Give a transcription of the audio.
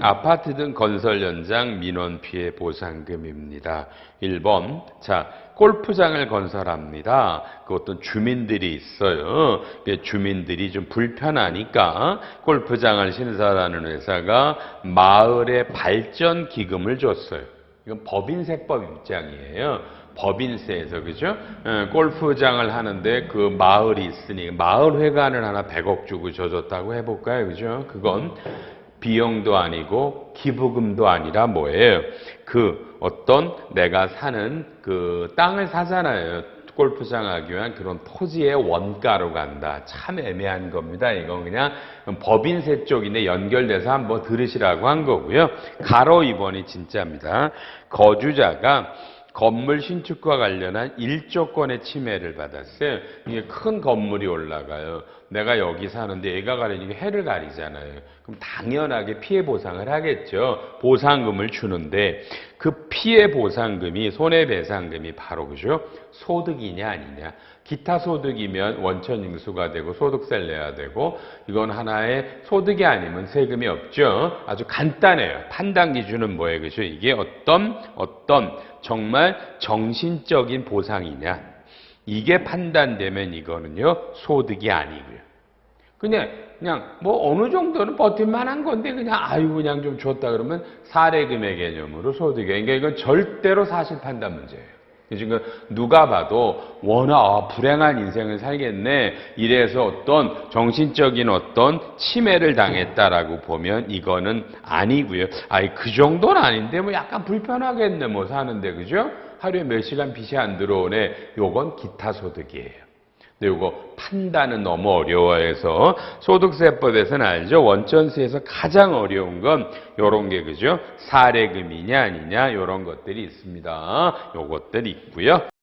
아파트 등 건설 현장 민원 피해 보상금입니다. 1번. 자, 골프장을 건설합니다. 그 어떤 주민들이 있어요. 그 주민들이 좀 불편하니까 골프장을 신설하는 회사가 마을에 발전 기금을 줬어요. 이건 법인세법 입장이에요. 법인세에서 그죠? 어, 골프장을 하는데 그 마을이 있으니 마을 회관을 하나 100억 주고 줘줬다고 해볼까요, 그죠? 그건 비용도 아니고 기부금도 아니라 뭐예요? 그 어떤 내가 사는 그 땅을 사잖아요. 골프장 하기 위한 그런 토지의 원가로 간다. 참 애매한 겁니다. 이건 그냥 법인세 쪽인데 연결돼서 한번 들으시라고 한 거고요. 가로 2번이 진짜입니다. 거주자가 건물 신축과 관련한 일조권의 침해를 받았어요. 이게 큰 건물이 올라가요. 내가 여기 사는데 애가 가리니까 해를 가리잖아요. 그럼 당연하게 피해 보상을 하겠죠. 보상금을 주는데 그 피해 보상금이 손해배상금이 바로 그죠? 소득이냐 아니냐. 기타 소득이면 원천 징수가 되고 소득세를 내야 되고 이건 하나의 소득이 아니면 세금이 없죠. 아주 간단해요. 판단 기준은 뭐예요? 그죠? 이게 어떤 어떤 정말 정신적인 보상이냐. 이게 판단되면 이거는요. 소득이 아니고요. 그냥 그냥 뭐 어느 정도는 버틸만 한 건데 그냥 아유 그냥 좀 줬다 그러면 사례금의 개념으로 소득이에요. 그러니까 이건 절대로 사실 판단 문제예요. 지금 누가 봐도 워낙 아, 불행한 인생을 살겠네 이래서 어떤 정신적인 어떤 침해를 당했다라고 보면 이거는 아니고요. 아이 그 정도는 아닌데 뭐 약간 불편하겠네 뭐 사는데 그죠? 하루에 몇 시간 빚이 안 들어오네. 요건 기타 소득이에요. 근데 요거 판단은 너무 어려워해서 소득세법에서는 알죠. 원천세에서 가장 어려운 건 요런 게 그죠? 사례금이냐 아니냐 요런 것들이 있습니다. 요것들이 있고요.